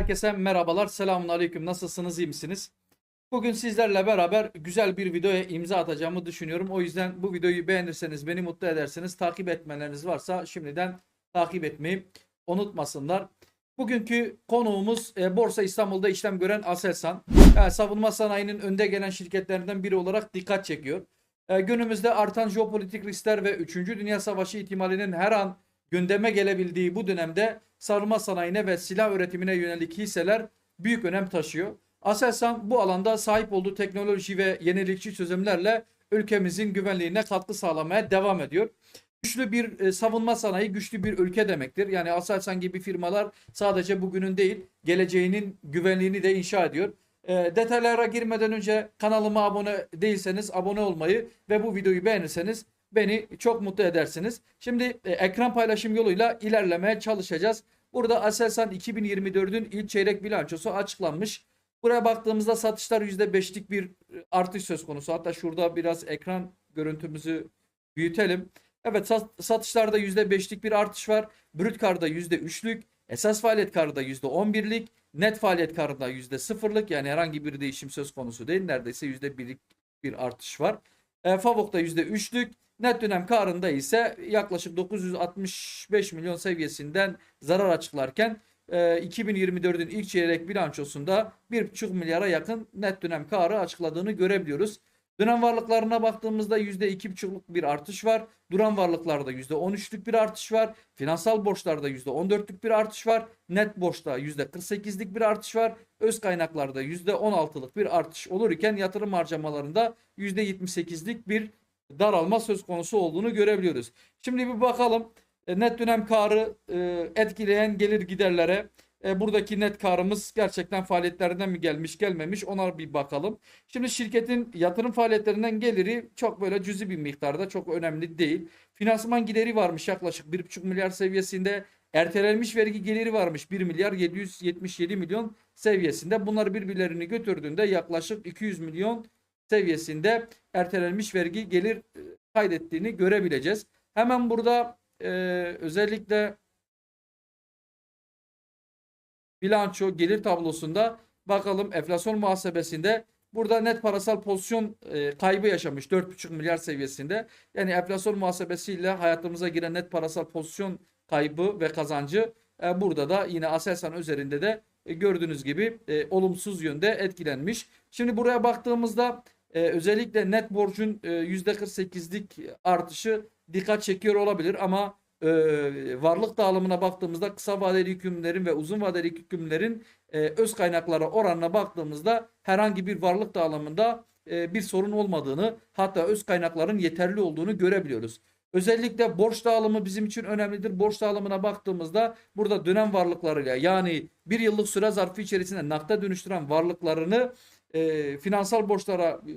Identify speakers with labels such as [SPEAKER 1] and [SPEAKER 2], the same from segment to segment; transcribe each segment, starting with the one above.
[SPEAKER 1] Herkese merhabalar. Selamun aleyküm. Nasılsınız? iyi misiniz? Bugün sizlerle beraber güzel bir videoya imza atacağımı düşünüyorum. O yüzden bu videoyu beğenirseniz, beni mutlu ederseniz, takip etmeleriniz varsa şimdiden takip etmeyi unutmasınlar. Bugünkü konuğumuz e, Borsa İstanbul'da işlem gören Aselsan. Yani savunma sanayinin önde gelen şirketlerinden biri olarak dikkat çekiyor. E, günümüzde artan jeopolitik riskler ve 3. Dünya Savaşı ihtimalinin her an gündeme gelebildiği bu dönemde savunma sanayine ve silah üretimine yönelik hisseler büyük önem taşıyor. Aselsan bu alanda sahip olduğu teknoloji ve yenilikçi çözümlerle ülkemizin güvenliğine katkı sağlamaya devam ediyor. Güçlü bir e, savunma sanayi güçlü bir ülke demektir. Yani Aselsan gibi firmalar sadece bugünün değil geleceğinin güvenliğini de inşa ediyor. E, detaylara girmeden önce kanalıma abone değilseniz abone olmayı ve bu videoyu beğenirseniz beni çok mutlu edersiniz. Şimdi e, ekran paylaşım yoluyla ilerlemeye çalışacağız. Burada Aselsan 2024'ün ilk çeyrek bilançosu açıklanmış. Buraya baktığımızda satışlar %5'lik bir e, artış söz konusu. Hatta şurada biraz ekran görüntümüzü büyütelim. Evet sat- satışlarda %5'lik bir artış var. Brüt karda %3'lük, esas faaliyet karda %11'lik, net faaliyet karda %0'lık yani herhangi bir değişim söz konusu değil. Neredeyse %1'lik bir artış var. E, Favok'ta %3'lük, net dönem karında ise yaklaşık 965 milyon seviyesinden zarar açıklarken e, 2024'ün ilk çeyrek bilançosunda 1,5 milyara yakın net dönem karı açıkladığını görebiliyoruz. Dönem varlıklarına baktığımızda %2,5'luk bir artış var. Duran varlıklarda %13'lük bir artış var. Finansal borçlarda %14'lük bir artış var. Net borçta %48'lik bir artış var. Öz kaynaklarda %16'lık bir artış olurken yatırım harcamalarında %78'lik bir daralma söz konusu olduğunu görebiliyoruz. Şimdi bir bakalım e, net dönem karı e, etkileyen gelir giderlere. E, buradaki net karımız gerçekten faaliyetlerinden mi gelmiş gelmemiş ona bir bakalım. Şimdi şirketin yatırım faaliyetlerinden geliri çok böyle cüzi bir miktarda çok önemli değil. Finansman gideri varmış yaklaşık 1,5 milyar seviyesinde. Ertelenmiş vergi geliri varmış 1 milyar 777 milyon seviyesinde. Bunlar birbirlerini götürdüğünde yaklaşık 200 milyon seviyesinde ertelenmiş vergi gelir e, kaydettiğini görebileceğiz. Hemen burada e, özellikle bilanço gelir tablosunda bakalım enflasyon muhasebesinde burada net parasal pozisyon e, kaybı yaşamış 4,5 milyar seviyesinde. Yani enflasyon muhasebesiyle hayatımıza giren net parasal pozisyon kaybı ve kazancı e, burada da yine Aselsan üzerinde de e, gördüğünüz gibi e, olumsuz yönde etkilenmiş. Şimdi buraya baktığımızda e, özellikle net borcun e, %48'lik artışı dikkat çekiyor olabilir ama e, varlık dağılımına baktığımızda kısa vadeli hükümlerin ve uzun vadeli hükümlerin e, öz kaynaklara oranına baktığımızda herhangi bir varlık dağılımında e, bir sorun olmadığını hatta öz kaynakların yeterli olduğunu görebiliyoruz. Özellikle borç dağılımı bizim için önemlidir. Borç dağılımına baktığımızda burada dönem varlıklarıyla yani bir yıllık süre zarfı içerisinde nakde dönüştüren varlıklarını e, finansal borçlara e,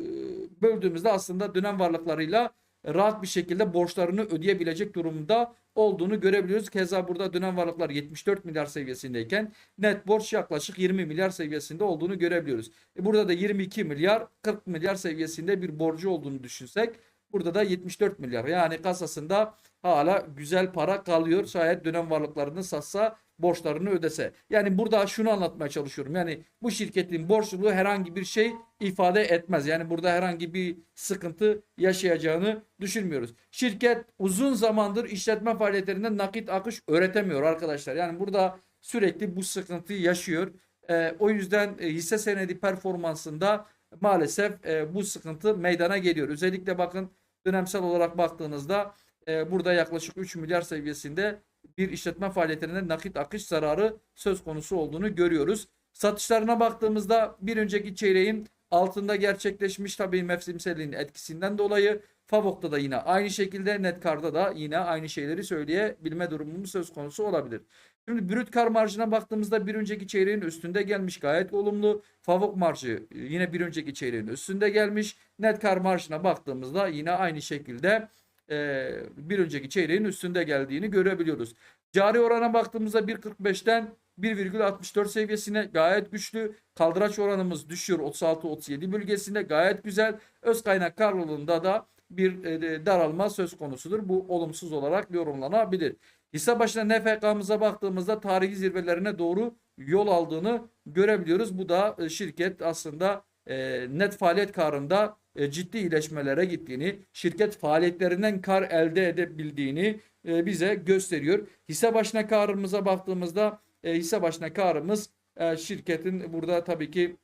[SPEAKER 1] böldüğümüzde aslında dönem varlıklarıyla rahat bir şekilde borçlarını ödeyebilecek durumda olduğunu görebiliyoruz. Keza burada dönem varlıklar 74 milyar seviyesindeyken net borç yaklaşık 20 milyar seviyesinde olduğunu görebiliyoruz. E burada da 22 milyar 40 milyar seviyesinde bir borcu olduğunu düşünsek burada da 74 milyar yani kasasında hala güzel para kalıyor. Şayet dönem varlıklarını satsa borçlarını ödese. Yani burada şunu anlatmaya çalışıyorum. Yani bu şirketin borçluluğu herhangi bir şey ifade etmez. Yani burada herhangi bir sıkıntı yaşayacağını düşünmüyoruz. Şirket uzun zamandır işletme faaliyetlerinde nakit akış öğretemiyor arkadaşlar. Yani burada sürekli bu sıkıntıyı yaşıyor. Ee, o yüzden e, hisse senedi performansında maalesef e, bu sıkıntı meydana geliyor. Özellikle bakın dönemsel olarak baktığınızda e, burada yaklaşık 3 milyar seviyesinde bir işletme faaliyetlerinde nakit akış zararı söz konusu olduğunu görüyoruz. Satışlarına baktığımızda bir önceki çeyreğin altında gerçekleşmiş tabii mevsimselliğin etkisinden dolayı Favok'ta da yine aynı şekilde Netkar'da da yine aynı şeyleri söyleyebilme durumumuz söz konusu olabilir. Şimdi brüt kar marjına baktığımızda bir önceki çeyreğin üstünde gelmiş gayet olumlu. Favok marjı yine bir önceki çeyreğin üstünde gelmiş. Net kar marjına baktığımızda yine aynı şekilde e, bir önceki çeyreğin üstünde geldiğini görebiliyoruz. Cari orana baktığımızda 1.45'ten 1,64 seviyesine gayet güçlü. Kaldıraç oranımız düşüyor 36-37 bölgesinde gayet güzel. Öz kaynak karlılığında da bir e, daralma söz konusudur. Bu olumsuz olarak yorumlanabilir. Hisse başına NFK'mıza baktığımızda tarihi zirvelerine doğru yol aldığını görebiliyoruz. Bu da e, şirket aslında e, net faaliyet karında ciddi iyileşmelere gittiğini, şirket faaliyetlerinden kar elde edebildiğini bize gösteriyor. Hisse başına karımıza baktığımızda hisse başına karımız şirketin burada tabii ki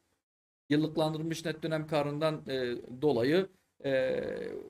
[SPEAKER 1] yıllıklandırılmış net dönem karından dolayı e,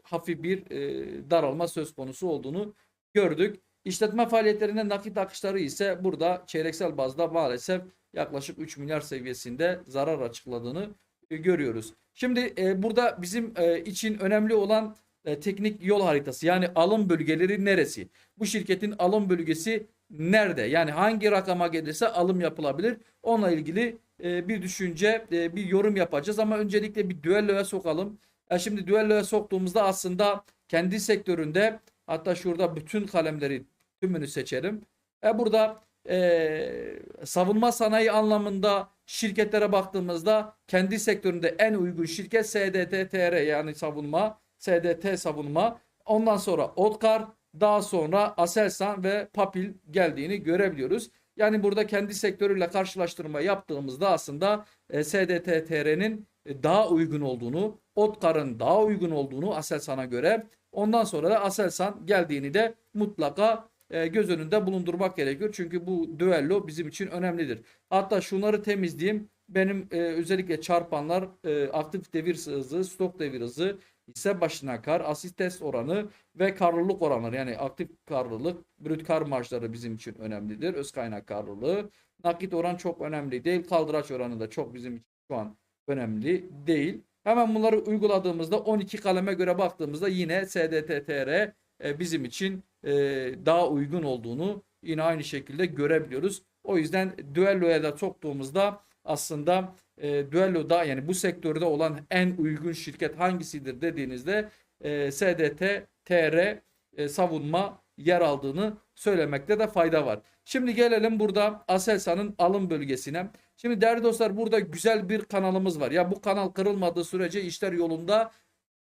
[SPEAKER 1] hafif bir e, daralma söz konusu olduğunu gördük. İşletme faaliyetlerinde nakit akışları ise burada çeyreksel bazda maalesef yaklaşık 3 milyar seviyesinde zarar açıkladığını e, görüyoruz. Şimdi e, burada bizim e, için önemli olan e, teknik yol haritası yani alım bölgeleri neresi? Bu şirketin alım bölgesi nerede? Yani hangi rakama gelirse alım yapılabilir? Onunla ilgili e, bir düşünce, e, bir yorum yapacağız ama öncelikle bir düelloya sokalım. E, şimdi düelloya soktuğumuzda aslında kendi sektöründe hatta şurada bütün kalemleri tümünü seçerim. E, burada e, savunma sanayi anlamında şirketlere baktığımızda kendi sektöründe en uygun şirket SDT-TR yani savunma, SDT savunma. Ondan sonra Otkar, daha sonra Aselsan ve Papil geldiğini görebiliyoruz. Yani burada kendi sektörüyle karşılaştırma yaptığımızda aslında e, SDT-TR'nin daha uygun olduğunu, Otkar'ın daha uygun olduğunu Aselsan'a göre ondan sonra da Aselsan geldiğini de mutlaka e, göz önünde bulundurmak gerekiyor. Çünkü bu düello bizim için önemlidir. Hatta şunları temizleyeyim. Benim e, özellikle çarpanlar e, aktif devir hızı, stok devir hızı, hisse başına kar, asist oranı ve karlılık oranları yani aktif karlılık, brüt kar marjları bizim için önemlidir. Öz kaynak karlılığı, nakit oran çok önemli değil. Kaldıraç oranı da çok bizim için şu an önemli değil. Hemen bunları uyguladığımızda 12 kaleme göre baktığımızda yine SDT-TR e, bizim için e, daha uygun olduğunu yine aynı şekilde görebiliyoruz. O yüzden düelloya da soktuğumuzda aslında e, düelloda yani bu sektörde olan en uygun şirket hangisidir dediğinizde e, e, savunma yer aldığını söylemekte de fayda var. Şimdi gelelim burada Aselsan'ın alım bölgesine. Şimdi değerli dostlar burada güzel bir kanalımız var. Ya bu kanal kırılmadığı sürece işler yolunda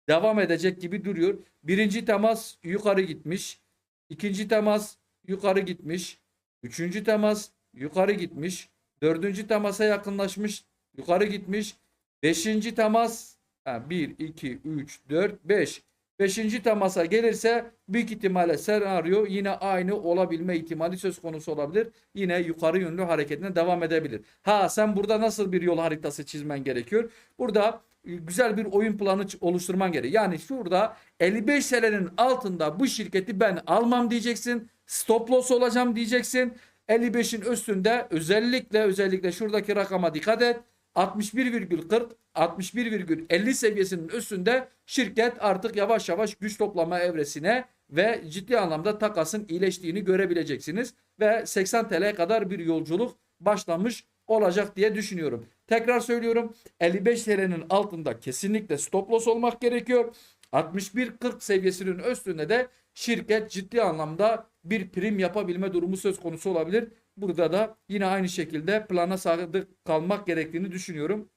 [SPEAKER 1] devam edecek gibi duruyor. Birinci temas yukarı gitmiş. İkinci temas yukarı gitmiş. Üçüncü temas yukarı gitmiş. Dördüncü temasa yakınlaşmış. Yukarı gitmiş. Beşinci temas 1, 2, 3, 4, 5. Beşinci temasa gelirse büyük ihtimalle senaryo yine aynı olabilme ihtimali söz konusu olabilir. Yine yukarı yönlü hareketine devam edebilir. Ha sen burada nasıl bir yol haritası çizmen gerekiyor? Burada e, güzel bir oyun planı oluşturman gerekiyor. Yani şurada 55 TL'nin altında bu şirketi ben almam diyeceksin. Stop loss olacağım diyeceksin. 55'in üstünde özellikle özellikle şuradaki rakama dikkat et. 61,40 61,50 seviyesinin üstünde şirket artık yavaş yavaş güç toplama evresine ve ciddi anlamda takasın iyileştiğini görebileceksiniz ve 80 TL'ye kadar bir yolculuk başlamış olacak diye düşünüyorum. Tekrar söylüyorum 55 TL'nin altında kesinlikle stop loss olmak gerekiyor. 61.40 seviyesinin üstünde de şirket ciddi anlamda bir prim yapabilme durumu söz konusu olabilir. Burada da yine aynı şekilde plana sadık kalmak gerektiğini düşünüyorum.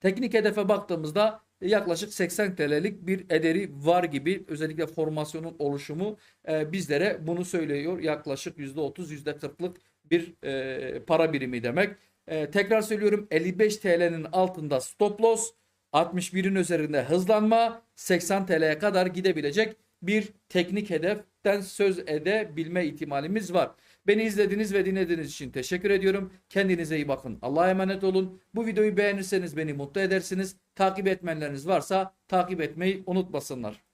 [SPEAKER 1] Teknik hedefe baktığımızda yaklaşık 80 TL'lik bir ederi var gibi özellikle formasyonun oluşumu e, bizlere bunu söylüyor. Yaklaşık %30 %40'lık bir e, para birimi demek. E, tekrar söylüyorum 55 TL'nin altında stop loss 61'in üzerinde hızlanma 80 TL'ye kadar gidebilecek bir teknik hedeften söz edebilme ihtimalimiz var. Beni izlediğiniz ve dinlediğiniz için teşekkür ediyorum. Kendinize iyi bakın. Allah'a emanet olun. Bu videoyu beğenirseniz beni mutlu edersiniz. Takip etmenleriniz varsa takip etmeyi unutmasınlar.